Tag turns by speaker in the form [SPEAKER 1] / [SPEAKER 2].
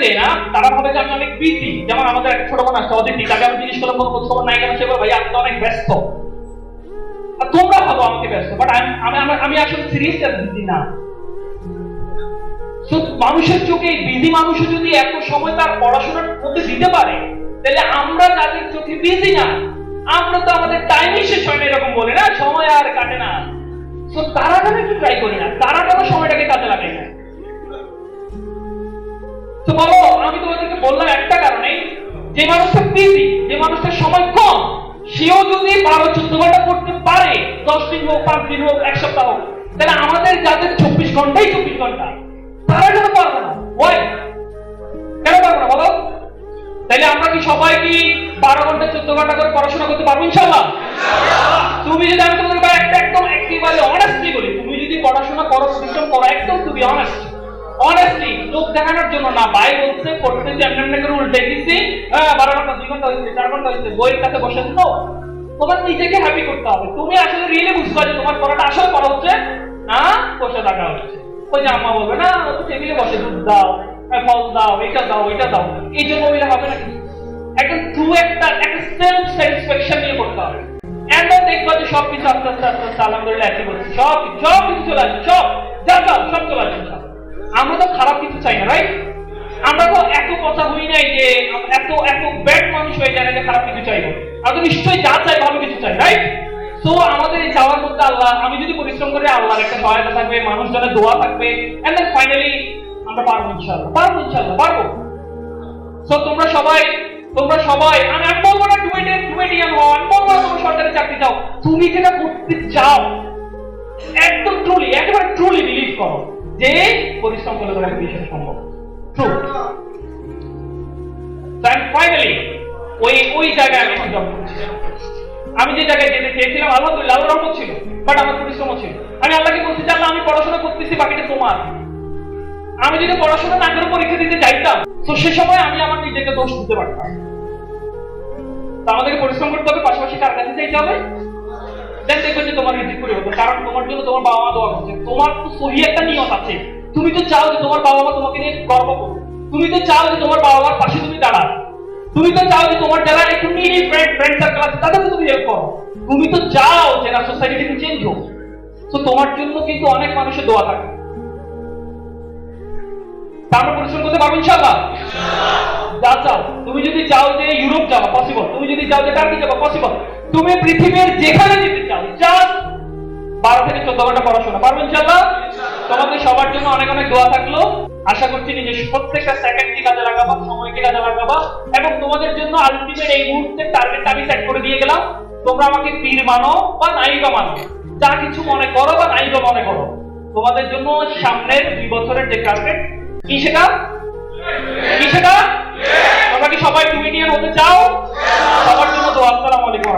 [SPEAKER 1] দেয় না, তারা আমি অনেক বিজি যেমন আমাদের একটা ছোট বোন আসছে তাকে আমি জিজ্ঞেস করলাম কোনো নাই কেন? সে ভাই, আমি তো অনেক ব্যস্ত। আর তোমরা ভাবো আমাকে ব্যস্ত বাট আমি, আমি- আসলে বিজি না। মানুষের চোখে বিজি মানুষও যদি এত সময় তার পড়াশোনার মধ্যে দিতে পারে, তাহলে আমরা তাদের চোখে বিজি না। আমরা তো আমাদের টাইমই শেষ হয় না, এরকম বলে না, সময় আর কাটে না। তো তারা কেন একটু ট্রাই করি না? তারা কেন সময়টাকে কাজে লাগাই না? তো বলো আমি তোমাদেরকে বললাম একটা কারণে, যে মানুষটা বিজি যে মানুষটার সময় কম, সেও যদি বারো, চোদ্দ ঘণ্টা করতে পারে, দশ দিন হোক, পাঁচ দিন হোক, এক সপ্তাহ হোক, তাহলে আমাদের যাদের চব্বিশ ঘন্টাই চব্বিশ ঘণ্টা, তারা কেন পারবে না? ওই কেন পারব না বলো? তাহলে আমরা কি সবাই কি বারো ঘণ্টা, চোদ্দ ঘণ্টা করে পড়াশোনা করতে পারব ইনশাল্লাহ তুমি যদি, আমি তোমাদের একটা একদম একেবারে অনেস্টলি বলি, তুমি যদি পড়াশোনা করো পরিশ্রম করো, একদম তুমি অনেস্ট অনেস্টলি লোক দেখানোর জন্য না, ভাই বলছে পড়তেছি এমনি করে উল্টে হ্যাঁ বারো ঘণ্টা, দুই ঘণ্টা হয়েছে, চার ঘণ্টা হয়েছে, বইয়ের কাছে বসে তো তোমার নিজেকে হ্যাপি করতে হবে। তুমি আসলে রিয়েলি বুঝতে যে তোমার পড়াটা আসলে করা হচ্ছে, না, বসে থাকা হচ্ছে। ওই যে আম্মা বলবে, না টেবিলে বসে, দুধ দাও ফল দাও, এটা দাও এটা দাও। এই জন্য বললে হবে না। একটা ট্রু একটা একটা সেলফ স্যাটিসফ্যাকশন নিয়ে করতে হবে। যে সব কিছু আস্তে আস্তে আস্তে আস্তে, আলহামদুলিল্লাহ সব সব কিছু চলে আসবে সব, যা যাও সব চলে আসবে সব। আমরা তো খারাপ কিছু চাই না রাইট আমরা তো এত কথা হই নাই যে এত এত ব্যাড মানুষ হয়ে যায় না যে খারাপ কিছু চাইব আমরা তো নিশ্চয়ই যা চাই ভালো কিছু চাই রাইট তো আমাদের এই চাওয়ার মধ্যে আল্লাহ, আমি যদি পরিশ্রম করে, আল্লাহর একটা সহায়তা থাকবে, মানুষ মানুষজনের দোয়া থাকবে এন্ড দেন ফাইনালি আমরা পারব ইনশাআল্লাহ পারব ইনশাআল্লাহ, পারব। সো তোমরা সবাই তোমরা সবাই, আমি আমি বলব না তুমি এটা হও, আমি বলব না তুমি সরকারি চাকরি চাও, তুমি যেটা করতে চাও, একদম ট্রুলি একেবারে ট্রুলি বিলিভ করো। যে পরিশ্রম করলে তোমাকে বিষয়টা সম্ভব। ট্রু ফাইনালি ওই ওই জায়গায় আমি এখন জব আমি যে জায়গায় যেতে চেয়েছিলাম, আলহামদুলিল্লাহ রহমত ছিল বাট আমার ছিল। আমি আল্লাহকে বলছি যে আল্লাহ আমি পড়াশোনা করতেছি, বাকিটা তোমার। আমি যদি পড়াশোনা না করে পরীক্ষা দিতে যাইতাম, তো সে সময় আমি আমার নিজেকে দোষ দিতে পারতাম। তো আমাদেরকে পরিশ্রম করতে হবে, পাশাপাশি কার কাছে চাইতে হবে? তোমার কারণ তোমার জন্য তোমার বাবা মা দোয়া করছে। তোমার তো সহি একটা নিয়ত আছে। তুমি তো চাও যে তোমার বাবা মা তোমাকে নিয়ে গর্ব তুমি তো চাও যে তোমার বাবা মার পাশে তুমি দাঁড়াও তুমি তো চাও যে তোমার যারা একটু নিডি ফ্রেন্ড ফ্রেন্ড সার্কেল আছে, তাদেরকে তুমি হেল্প করো। তুমি তো চাও যে না সোসাইটি চেঞ্জ হোক। তো তোমার জন্য কিন্তু অনেক মানুষের দোয়া থাকে। তা আমরা পরিশ্রম করতে পারব ইনশাল্লাহ যা চাও। তুমি যদি চাও যে ইউরোপ যাওয়া পসিবল তুমি যদি চাও যে টার্কি যাওয়া পসিবল তুমি পৃথিবীর যেখানে যেতে চাও চোদ্দ ঘণ্টা পড়াশোনা। পারব ইনশাল্লাহ তোমাদের সবার জন্য অনেক অনেক দোয়া থাকল। আশা করছি নিজের প্রত্যেকটা সেকেন্ডকে কাজে লাগাবা সময়কে কাজে লাগাবা, এবং তোমাদের জন্য আলটিমেট এই মুহূর্তে টার্গেট আমি সেট করে দিয়ে গেলাম। তোমরা আমাকে পীর মানো বা নায়িকা মানো। যা কিছু মনে করো বা নায়িকা মনে করো। তোমাদের জন্য সামনের দুই বছরের যে টার্গেট কি সেটা? কি সেটা? তোমরা কি সবাই টুইনিয়ান হতে চাও? সবার জন্য দোয়া আসসালামু আলাইকুম